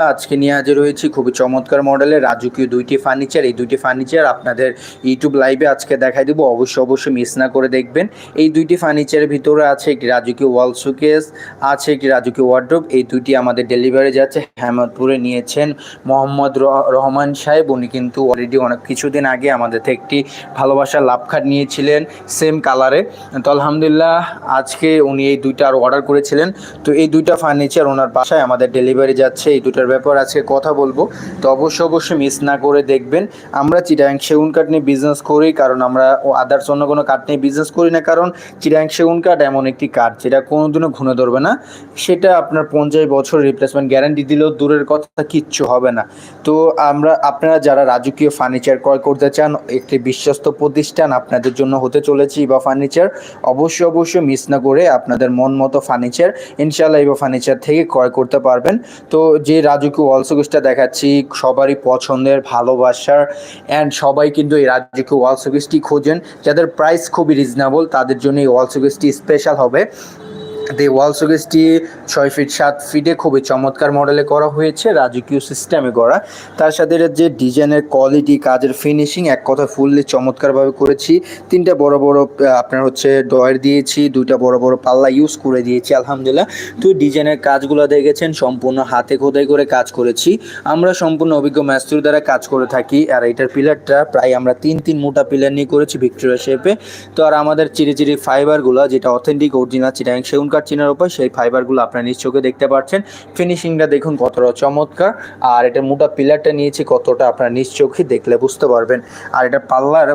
আজকে নিয়ে হাজির হয়েছি খুবই চমৎকার মডেলের রাজকীয় দুইটি ফার্নিচার এই দুইটি ফার্নিচার আপনাদের ইউটিউব লাইভে আজকে দেখাই দেবো। অবশ্যই অবশ্যই মিস না করে দেখবেন। এই দুইটি ফার্নিচারের ভিতরে আছে একটি রাজকীয় ওয়াল শোকেস আছে একটি রাজকীয় ওয়ার্ড্রোব এই দুইটি আমাদের ডেলিভারি যাচ্ছে। হেমতপুরে নিয়েছেন মোহাম্মদ রহমান সাহেব। উনি কিন্তু অলরেডি অনেক কিছুদিন আগে আমাদের থেকে একটি ভালোবাসার লাভ খাট নিয়েছিলেন সেম কালারে তো আলহামদুলিল্লাহ, আজকে উনি এই দুইটা আর অর্ডার করেছিলেন। তো এই দুইটা ফার্নিচার ওনার বাসায় আমাদের ডেলিভারি যাচ্ছে। এই দুটার ব্যাপার আজকে কথা বলব। তো অবশ্যই অবশ্যই মিস না করে দেখবেন। আমরা চিটাং সেগুন কাঠ নিয়ে বিজনেস করি, কারণ আমরা আদার্স অন্য কোনো কাঠ নিয়ে বিজনেস করি না, কারণ চিটাং সেগুন কাঠ এমন একটি কাঠ যেটা কোনোদিনও ঘুনে ধরবে না। সেটা আপনার পঞ্চাশ বছর রিপ্লেসমেন্ট গ্যারান্টি দিলেও দূরের কথা, কিচ্ছু হবে না। তো আমরা, আপনারা যারা রাজকীয় ফার্নিচার ক্রয় করতে চান, একটি বিশ্বস্ত প্রতিষ্ঠান আপনাদের জন্য হতে চলেছে ইবা ফার্নিচার অবশ্যই অবশ্যই মিস না করে আপনাদের মন মতো ফার্নিচার ইনশাল্লাহ ইবা ফার্নিচার থেকে ক্রয় করতে পারবেন। তো যে রাজকীয় ওয়াল দেখাচ্ছি। সবারই পছন্দের, ভালোবাসার অ্যান্ড সবাই কিন্তু এই রাজকীয় ওয়াল শোকেসটি খোঁজেন। যাদের প্রাইস খুবই রিজনেবল তাদের জন্য এই ওয়াল শোকেসটি স্পেশাল হবে। এই ওয়াল শোকেসটি ছয় ফিট সাত ফিটে খুবই চমৎকার মডেলে করা হয়েছে, রাজকীয় সিস্টেমে করা তার সাথে যে ডিজাইনের কোয়ালিটি কাজের ফিনিশিং এক কথা ফুললি চমৎকারভাবে করেছি। তিনটা বড় বড় আপনার হচ্ছে ডয়ার দিয়েছি, দুইটা বড় বড় পাল্লা ইউজ করে দিয়েছি, আলহামদুলিল্লাহ। তো ডিজাইনের কাজগুলো দেখেছেন, সম্পূর্ণ হাতে খোদাই করে কাজ করেছি। আমরা সম্পূর্ণ অভিজ্ঞ ম্যাস্তুর দ্বারা কাজ করে থাকি, আর এটার পিলারটা প্রায় আমরা তিন তিন মোটা পিলার নিয়ে করেছি ভিক্টোরিয়া শেপে তো আর আমাদের চিরি চিরি ফাইবারগুলো যেটা অথেন্টিক অরিজিনাল চিটাং সেগুন কাঠ চিনার উপর সেই ফাইবারগুলো আপনারা নিজ চোখে দেখতে পাচ্ছেন। ফিনিশিংটা দেখুন কতটা চমৎকার, আর এটা মোটা পিলারটা নিয়েছি কতটা আপনারা নিজ চোখে দেখলে বুঝতে পারবেন। আর এটা পাল্লার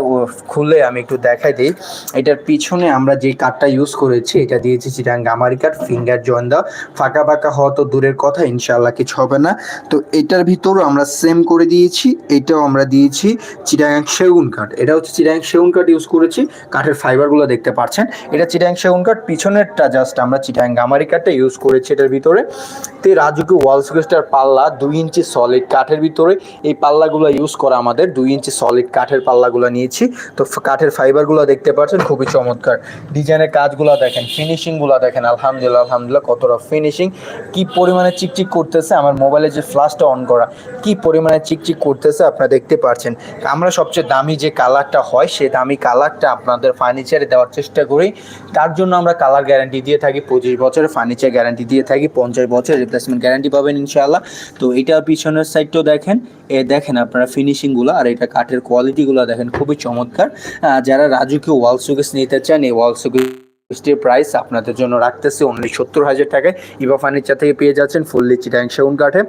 খুলে আমি একটু দেখাই দিই। এটার পিছনে আমরা যে কাঠটা ইউজ করেছি, এটা দিয়েছি চিটাং গামারি কাঠ ফিঙ্গার জয়েন দেওয়া। ফাঁকা ফাঁকা হওয়া তো দূরের কথা, ইনশাআল্লাহ কিছু হবে না। তো এটার ভিতরও আমরা সেম করে দিয়েছি, এটাও আমরা দিয়েছি চিটাং সেগুন কাঠ। এটা হচ্ছে চিটাং সেগুন কাঠ ইউজ করেছি, কাঠের ফাইবারগুলো দেখতে পাচ্ছেন। এটা চিটাং সেগুন কাঠ, পিছনেরটা জাস্ট আমরা চিটাং গামারি কাঠটা ইউজ করেছি এটার ভিতরে। তো এই রাজকীয় ওয়াল সুকেস্টার পাল্লা দুই ইঞ্চি সলিড কাঠের ভিতরে। এই পাল্লাগুলো ইউজ করা আমাদের দুই ইঞ্চি সলিড কাঠের পাল্লাগুলো নিয়েছি। তো কাঠের ফাইবারগুলো দেখতে পাচ্ছেন, খুবই চমৎকার। ডিজাইনের কাজগুলো দেখেন ফিনিশিংগুলো দেখেন, আলহামদুলিল্লাহ আলহামদুলিল্লাহ কতটা ফিনিশিং কি পরিমাণে চিকচিক করতেছে আমার মোবাইলে যে ফ্লাশটা অন করা, কি পরিমাণে চিকচিক করতেছে আপনারা দেখতে পাচ্ছেন। আমরা সবচেয়ে দামি যে কালারটা হয়, সেই দামি কালারটা আপনাদের ফার্নিচারে দেওয়ার চেষ্টা করি। তার জন্য আমরা কালার গ্যারান্টি দিয়ে থাকি। পঁচিশ বছরের ফার্নিচার গ্যারান্টি দিয়ে থাকি, পঞ্চাশ বছর রিপ্লেসমেন্ট গ্যারান্টি পাবেন ইনশাআল্লাহ। তো এটা পিছনের সাইডটাও দেখেন, এ দেখেন আপনারা ফিনিশিংগুলো আর এটা কাঠের কোয়ালিটিগুলো দেখেন, খুবই চমৎকার। যারা রাজুকে ওয়াল সুকেস নিতে চান, এই ওয়াল সুগেস প্রাইস আপনাদের জন্য রাখতেছে অনলি সত্তর হাজার টাকায়। ইভা ফার্নিচার থেকে পেয়ে যাচ্ছেন ফুললি চিটাং সেগুন কাঠে।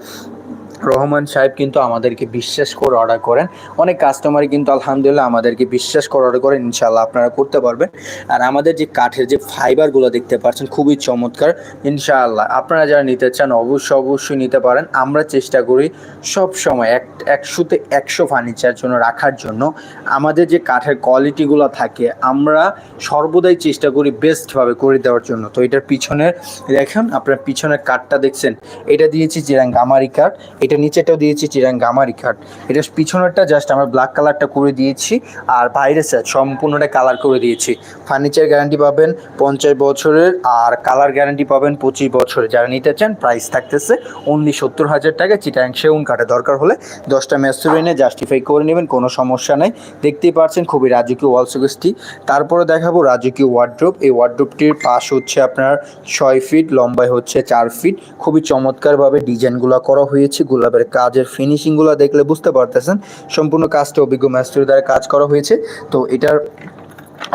রহমান সাহেব কিন্তু আমাদেরকে বিশ্বাস করে অর্ডার করেন। অনেক কাস্টমারই কিন্তু আলহামদুলিল্লাহ আমাদেরকে বিশ্বাস করে অর্ডার করেন ইনশাল্লাহ আপনারা করতে পারবেন। আর আমাদের যে কাঠের যে ফাইবারগুলো দেখতে পাচ্ছেন, খুবই চমৎকার, ইনশাআল্লাহ। আপনারা যারা নিতে চান অবশ্যই অবশ্যই নিতে পারেন। আমরা চেষ্টা করি সব সময় এক একশোতে একশো ফার্নিচার জন্য রাখার জন্য। আমাদের যে কাঠের কোয়ালিটিগুলো থাকে, আমরা সর্বদাই চেষ্টা করি বেস্টভাবে করে দেওয়ার জন্য। তো এটার পিছনের, দেখেন আপনার পিছনের কাঠটা দেখছেন? এটা দিয়েছি চিরাং গামারি কাঠ। এটা নিচেটাও দিয়েছি চিরাং গামারি কাঠ এটা পিছনেরটা জাস্ট আমরা ব্ল্যাক কালারটা করে দিয়েছি আর বাইরে সাইড সম্পূর্ণটা কালার করে দিয়েছি। ফার্নিচার গ্যারান্টি পাবেন পঞ্চাশ বছরের আর কালার গ্যারান্টি পাবেন পঁচিশ বছরের। যারা নিতে চান প্রাইস থাকতেছে অনলি সত্তর হাজার টাকা। চিটাং সেউন কাঠে দরকার হলে দশটা ম্যাচুর এনে জাস্টিফাই করে নেবেন, কোনো সমস্যা নাই। দেখতেই পাচ্ছেন খুবই রাজকীয় ওয়াল শোকেসটি তারপরে দেখাবো রাজকীয় ওয়ার্ড্রোপ এই ওয়ার্ড্রোপটির পাশ হচ্ছে আপনার ছয় ফিট লম্বায় হচ্ছে চার ফিট খুবই চমৎকারভাবে ডিজাইনগুলো করা হয়েছে। গোলাপের কাজের ফিনিশিংগুলো দেখলে বুঝতে পারতেছেন। সম্পূর্ণ কাজটা অভিজ্ঞ ম্যাস্ট্রি দ্বারা কাজ করা হয়েছে। তো এটার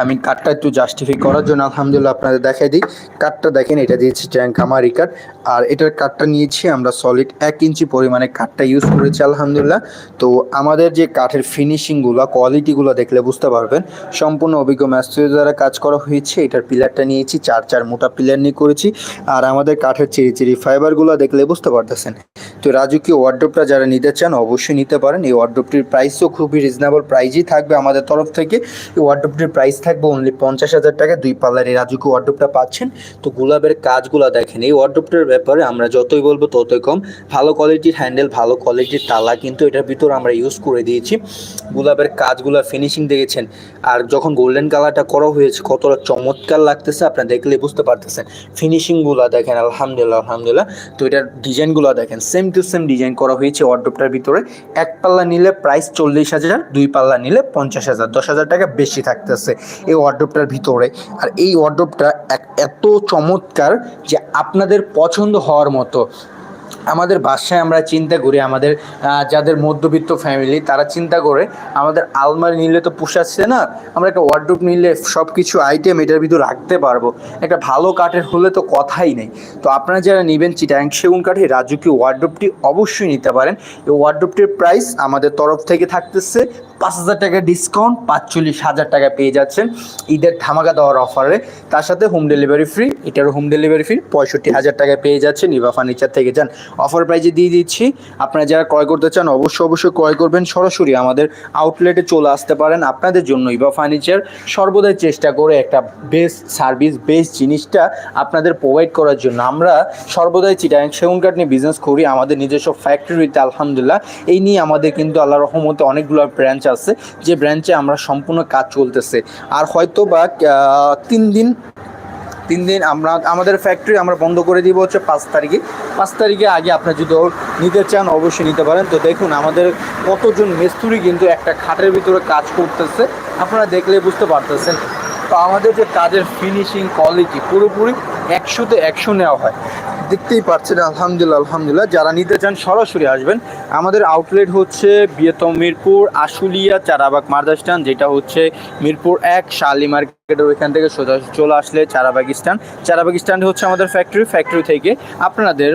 আমি কাঠটা একটু জাস্টিফাই করার জন্য আলহামদুলিল্লাহ আপনাদের দেখাই দিই। কাঠটা দেখেন, এটা দিয়েছি ট্যাঙ্ক কামারি কাঠ আর এটার কাঠটা নিয়েছি আমরা সলিড এক ইঞ্চি পরিমাণে কাঠটা ইউজ করেছি আলহামদুলিল্লাহ। তো আমাদের যে কাঠের ফিনিশিংগুলো কোয়ালিটিগুলো দেখলে বুঝতে পারবেন। সম্পূর্ণ অভিজ্ঞ ম্যাস্ট্রি দ্বারা কাজ করা হয়েছে। এটার পিলারটা নিয়েছি, চার চার মোটা পিলার নিয়ে করেছি। আর আমাদের কাঠের চিরি চিরি ফাইবারগুলো দেখলে বুঝতে পারতেছেন। তো রাজকীয় ওয়ার্ড্রোপটা যারা নিতে চান, অবশ্যই নিতে পারেন। এই ওয়ার্ড্রোপটির প্রাইসও খুবই রিজনেবল প্রাইজই থাকবে আমাদের তরফ থেকে। এই ওয়ার্ড্রোপটির প্রাইস থাকবে অনলি পঞ্চাশ হাজার টাকা। দুই পাল্লার এই রাজুকি ওয়ার্ড্রোপটা পাচ্ছেন। তো গোলাপের কাজগুলো দেখেন, এই ওয়ার্ড্রোপটার ব্যাপারে আমরা যতই বলব ততই কম। ভালো কোয়ালিটির হ্যান্ডেল ভালো কোয়ালিটির তালা কিন্তু এটার ভিতর আমরা ইউজ করে দিয়েছি। গোলাপের কাজগুলো ফিনিশিং দেখেছেন। আর যখন গোল্ডেন কালারটা করা হয়েছে, কতটা চমৎকার লাগতেছে আপনারা দেখলে বুঝতে পারতেছেন। ফিনিশিংগুলো দেখেন, আলহামদুলিল্লাহ আলহামদুলিল্লাহ। তো এটার ডিজাইনগুলো দেখেন সেম টু সেম ডিজাইন করা হয়েছে ওয়ার্ড্রোপটার ভিতরে। এক পাল্লা নিলে প্রাইস চল্লিশ হাজার, দুই পাল্লা নিলে পঞ্চাশ হাজার, দশ হাজার টাকা বেশি থাকতেছে। এই ওয়ার্ড্রোপটার ভিতরে। আর এই ওয়ার্ড্রোপটা এত চমৎকার যে আপনাদের পছন্দ হওয়ার মতো। আমাদের বাসায় আমরা চিন্তা করি, আমাদের যাদের মধ্যবিত্ত ফ্যামিলি তারা চিন্তা করে, আমাদের আলমারি নিলে তো পোষাচ্ছে না, আমরা একটা ওয়ার্ড্রোপ নিলে সব কিছু আইটেম এটার ভিতর রাখতে পারব। একটা ভালো কাঠের হলে তো কথাই নেই। তো আপনারা যারা নেবেন চিটাং সেগুন কাঠে রাজুকি ওয়ার্ড্রোপটি অবশ্যই নিতে পারেন। এই ওয়ার্ড্রোপটির প্রাইস আমাদের তরফ থেকে থাকতেছে পাঁচ হাজার টাকা ডিসকাউন্ট পাঁচচল্লিশ হাজার টাকা পেয়ে যাচ্ছেন ঈদের ধামাকা দেওয়ার অফারে তার সাথে হোম ডেলিভারি ফ্রি এটারও হোম ডেলিভারি ফ্রি পঁয়ষট্টি হাজার টাকা পেয়ে যাচ্ছেন নিভা ফার্নিচার থেকে যান। অফার প্রাইজে দিয়ে দিচ্ছি। আপনারা যারা ক্রয় করতে চান, অবশ্যই অবশ্যই ক্রয় করবেন। সরাসরি আমাদের আউটলেটে চলে আসতে পারেন। আপনাদের জন্য ইভা ফার্নিচার সর্বদাই চেষ্টা করে একটা বেস্ট সার্ভিস বেস্ট জিনিসটা আপনাদের প্রোভাইড করার জন্য। আমরা সর্বদাই চিটাং সেগুন কাঠ নিয়ে বিজনেস করি। আমাদের নিজস্ব ফ্যাক্টরিতে আলহামদুলিল্লাহ। এই নিয়ে আমাদের কিন্তু আল্লাহ রহমতে অনেকগুলো ব্রাঞ্চ আছে। যে ব্রাঞ্চে আমরা সম্পূর্ণ কাজ চলতেছে। আর হয়তো বা তিন দিন তিন দিন আমরা, আমাদের ফ্যাক্টরি আমরা বন্ধ করে দিব হচ্ছে পাঁচ তারিখে। পাঁচ তারিখে আগে আপনি যদি নিতে চান, অবশ্যই নিতে পারেন। তো দেখুন, আমাদের কতজন মিস্ত্রি কিন্তু একটা খাটের ভিতরে কাজ করতেছে। আপনারা দেখলে বুঝতে পারতেছেন। তো আমাদের যে কাজের ফিনিশিং কোয়ালিটি পুরোপুরি একশোতে একশো নেওয়া হয়। দেখতেই পাচ্ছেন, আলহামদুলিল্লাহ আলহামদুলিল্লাহ। যারা নিতে চান, সরাসরি আসবেন। আমাদের আউটলেট হচ্ছে বিয়েতম মিরপুর, আশুলিয়া, চারাবাগ, মার্দাস্টান, যেটা হচ্ছে মিরপুর এক শালি মার্কেটের ওইখান থেকে সোজা চলে আসলে চারাবাগ স্ট্যান্ড চারাবাগ স্ট্যান্ড হচ্ছে আমাদের ফ্যাক্টরি ফ্যাক্টরি থেকে আপনাদের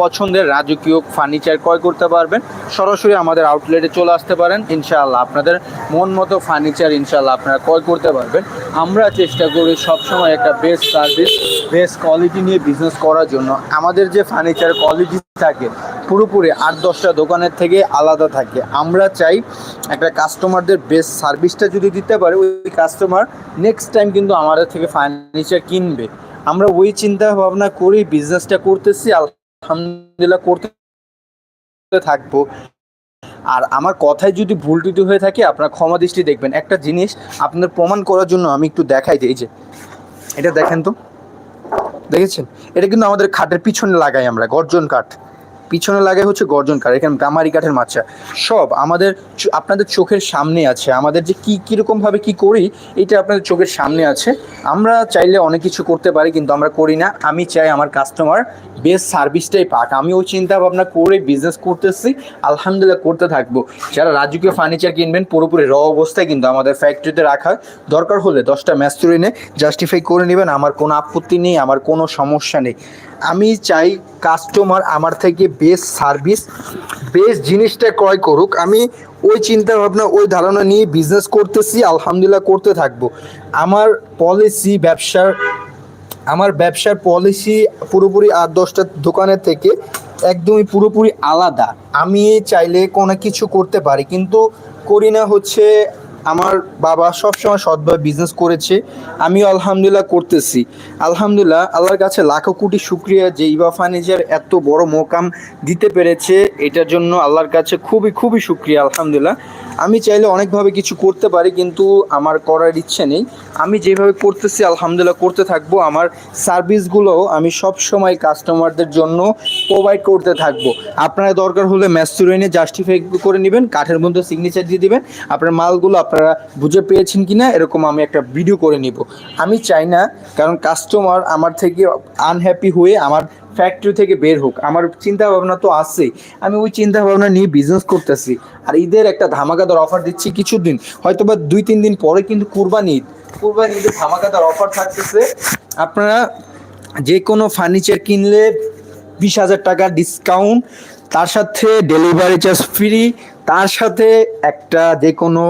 পছন্দের রাজকীয় ফার্নিচার ক্রয় করতে পারবেন। সরাসরি আমাদের আউটলেটে চলে আসতে পারেন। ইনশাআল্লাহ আপনাদের মন মতো ফার্নিচার ইনশাআল্লাহ আপনারা ক্রয় করতে পারবেন। আমরা চেষ্টা করি সবসময় একটা বেস্ট সার্ভিস বেস্ট কোয়ালিটি নিয়ে বিজনেস করার জন্য। আমাদের যে ফার্নিচার কোয়ালিটি থাকে। পুরোপুরি আট দশটা দোকানের থেকে আলাদা থাকে। আমরা চাই একটা কাস্টমারদের বেস্ট সার্ভিসটা যদি দিতে পারে, ওই কাস্টমার নেক্সট টাইম কিন্তু আমাদের থেকে ফার্নিচার কিনবে। আমরা ওই চিন্তা ভাবনা করেই বিজনেসটা করতেছি, আলহামদুলিল্লাহ করতে থাকব। আর আমার কথায় যদি ভুল টুটি হয়ে থাকে, আপনার ক্ষমা দৃষ্টি দেখবেন। একটা জিনিস আপনার প্রমাণ করার জন্য আমি একটু দেখাই দিই যে। এটা দেখেন তো। দেখেছেন? এটা কিন্তু আমাদের খাটের পিছনে লাগাই আমরা, গর্জন কাঠ। পিছনে লাগাই হচ্ছে গর্জন কাঠ, এখানে গামারি কাঠের মাচা। সব আমাদের আপনাদের চোখের সামনে আছে। আমাদের যে কী কীরকমভাবে কি করি, এটা আপনাদের চোখের সামনে আছে। আমরা চাইলে অনেক কিছু করতে পারি, কিন্তু আমরা করি না। আমি চাই আমার কাস্টমার বেস্ট সার্ভিসটাই পাক। আমি ওই চিন্তা ভাবনা করে বিজনেস করতেছি, আলহামদুলিল্লাহ করতে থাকব। যারা রাজকীয় ফার্নিচার কিনবেন, পুরোপুরি র অবস্থায় কিন্তু আমাদের ফ্যাক্টরিতে রাখা দরকার হলে দশটা ম্যাস্তুর এনে জাস্টিফাই করে নেবেন, আমার কোনো আপত্তি নেই, আমার কোনো সমস্যা নেই। আমি চাই কাস্টমার আমার থেকে বেস্ট সার্ভিস বেস্ট জিনিসটা ক্রয় করুক। আমি ওই চিন্তা ভাবনা ওই ধারণা নিয়ে বিজনেস করতেছি, আলহামদুলিল্লাহ করতে থাকব। আমার পলিসি ব্যবসার আমার ব্যবসার পলিসি পুরোপুরি আট দশটা দোকানের থেকে একদমই পুরোপুরি আলাদা। আমি চাইলে কোনো কিছু করতে পারি, কিন্তু করি না হচ্ছে আমার বাবা সবসময় সৎভাবে বিজনেস করেছে। আমিও আলহামদুলিল্লাহ করতেছি। আলহামদুলিল্লাহ আল্লাহর কাছে লাখো কোটি শুক্রিয়া যে ইবা ফার্নিচার এত বড় মোকাম দিতে পেরেছে। এটার জন্য আল্লাহর কাছে খুবই খুবই শুক্রিয়া, আলহামদুলিল্লাহ। আমি চাইলে অনেকভাবে কিছু করতে পারি, কিন্তু আমার করার ইচ্ছে নেই। আমি যেভাবে করতেছি, আলহামদুলিল্লাহ করতে থাকব। আমার সার্ভিসগুলো আমি সব সময় কাস্টমারদের জন্য প্রোভাইড করতে থাকব। আপনারা দরকার হলে ম্যাস্তুরেনে জাস্টিফাই করে নেবেন, কাঠের মধ্যে সিগনেচার দিয়ে দিবেন। আপনার মালগুলো আপনারা বুঝে পেয়েছেন কি না এরকম আমি একটা ভিডিও করে নিব। আমি চাই না, কারণ কাস্টমার আমার থেকে আনহ্যাপি হয়ে আমার ফ্যাক্টরি থেকে বের হোক, আমার চিন্তা ভাবনা তো আছেই। আমি ওই চিন্তা ভাবনা নিয়ে বিজনেস করতেছি। আর ঈদের একটা ধামাকাদার অফার দিচ্ছি কিছুদিন। হয়তো বা দুই, তিন দিন পরে কিন্তু কুরবানি ঈদ। কুরবানি ঈদের ধামাকাদার অফার থাকতেছে। আপনারা যে কোনো ফার্নিচার কিনলে বিশ হাজার টাকা ডিসকাউন্ট তার সাথে ডেলিভারি চার্জ ফ্রি তার সাথে একটা যে কোনো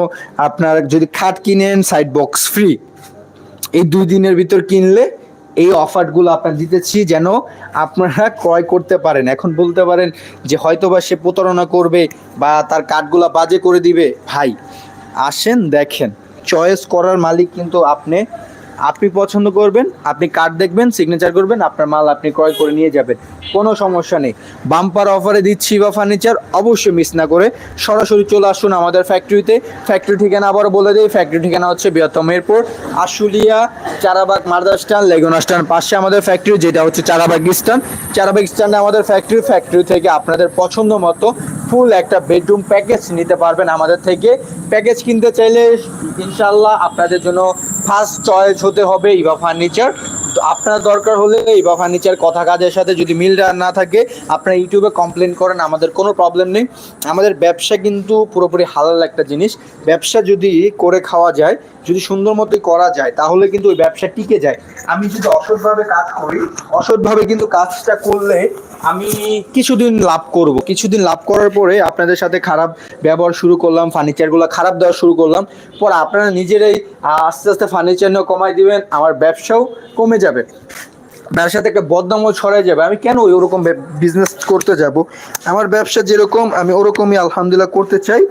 আপনার যদি খাট কিনেন সাইড বক্স ফ্রি এই দুই দিনের ভিতর কিনলে এই অফারগুলো আপনার দিতেছি যেন আপনারা ক্রয় করতে পারেন। এখন বলতে পারেন যে হয়তোবা সে প্রতারণা করবে বা তার কার্ডগুলো বাজে করে দিবে। ভাই, আসেন দেখেন, চয়েস করার মালিক কিন্তু আপনি আপনি পছন্দ করবেন, আপনি কার্ড দেখবেন সিগনেচার করবেন, আপনার মাল আপনি ক্রয় করে নিয়ে যাবেন। কোনো সমস্যা নেই। বাম্পার অফারে দিচ্ছি বা ফার্নিচার অবশ্যই মিস না করে সরাসরি চলে আসুন আমাদের ফ্যাক্টরিতে ফ্যাক্টরি ঠিকানা আবার বলে দিই ফ্যাক্টরি ঠিকানা হচ্ছে বৃহত্তম এরপর Ashulia, Charabag Marda stand, Laguna stand পাশে আমাদের ফ্যাক্টরি যেটা হচ্ছে চারাবাগ স্ট্যান্ড। চারাবাগ স্ট্যান্ডে আমাদের ফ্যাক্টরি ফ্যাক্টরি থেকে আপনাদের পছন্দ মতো ফুল একটা বেডরুম প্যাকেজ নিতে পারবেন আমাদের থেকে। প্যাকেজ কিনতে চাইলে ইনশাল্লাহ আপনাদের জন্য ফার্স্ট চয়েস হতে হবে ইভা ফার্নিচার তো আপনার দরকার হলে ইভা ফার্নিচার কথা কাজের সাথে যদি মিল না থাকে, আপনারা ইউটিউবে কমপ্লেন করেন, আমাদের কোনো প্রবলেম নেই। আমাদের ব্যবসা কিন্তু পুরোপুরি হালাল একটা জিনিস। ব্যবসা যদি করে খাওয়া যায়, যদি সুন্দর মতোই করা যায়, তাহলে কিন্তু ওই ব্যবসা টিকে যায়। আমি যদি অসৎভাবে কাজ করি, অসৎভাবে কিন্তু কাজটা করলে আমি কিছুদিন লাভ করব। কিছুদিন লাভ করার পরে আপনাদের সাথে খারাপ ব্যবহার শুরু করলাম ফার্নিচারগুলো খারাপ দেওয়া শুরু করলাম। পর আপনারা নিজেরাই আস্তে আস্তে ফার্নিচার নিয়ে কমাই দিবেন, আমার ব্যবসাও কমে যাবে। যাবে। তার সাথে একটা বদনামও ছড়াই যাবে। আমি কেন ওরকম বিজনেস করতে যাব? আমার ব্যবসা যেরকম, আমি ওরকমই আলহামদুলিল্লাহ করতে চাই।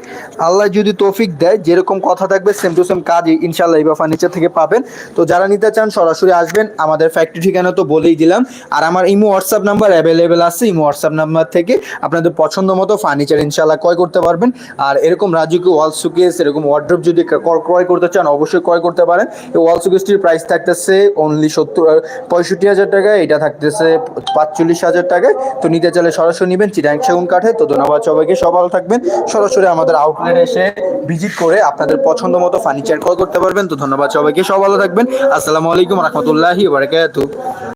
আল্লাহ যদি তৌফিক দেয়, যেরকম কথা থাকবে সেম টু সেম কাজ ইনশাল্লাহ এবার ফার্নিচার থেকে পাবেন। তো যারা নিতে চান, সরাসরি আসবেন। আমাদের ফ্যাক্টরি ঠিকানা তো বলেই দিলাম। আর আমার ইমো হোয়াটসঅ্যাপ নাম্বার অ্যাভেলেবেল আছে। ইমো হোয়াটসঅ্যাপ নাম্বার থেকে আপনাদের পছন্দ মতো ফার্নিচার ইনশাল্লাহ ক্রয় করতে পারবেন। আর এরকম রাজুকি ওয়াল সুকেস এরকম ওয়ার্ড্রপ যদি ক্রয় করতে চান, অবশ্যই ক্রয় করতে পারেন। এই ওয়াল সুকেসটির প্রাইস থাকতেছে অনলি সত্তর পঁয়ষট্টি হাজার টাকায়, এটা থাকতেছে পাঁচচল্লিশ হাজার টাকায়। তো নিতে চাইলে সরাসরি নেবেন চিরাং সেগুন কাঠে। তো ধন্যবাদ সবাইকে, সব ভালো থাকবেন। সরাসরি আমাদের আউটলেট এসে ভিজিট করে আপনাদের পছন্দ মতো ফার্নিচার কল করতে পারবেন। তো ধন্যবাদ সবাইকে, সব ভালো থাকবেন। আসসালামু আলাইকুম, রহমতুল্লাহি বারাকাতু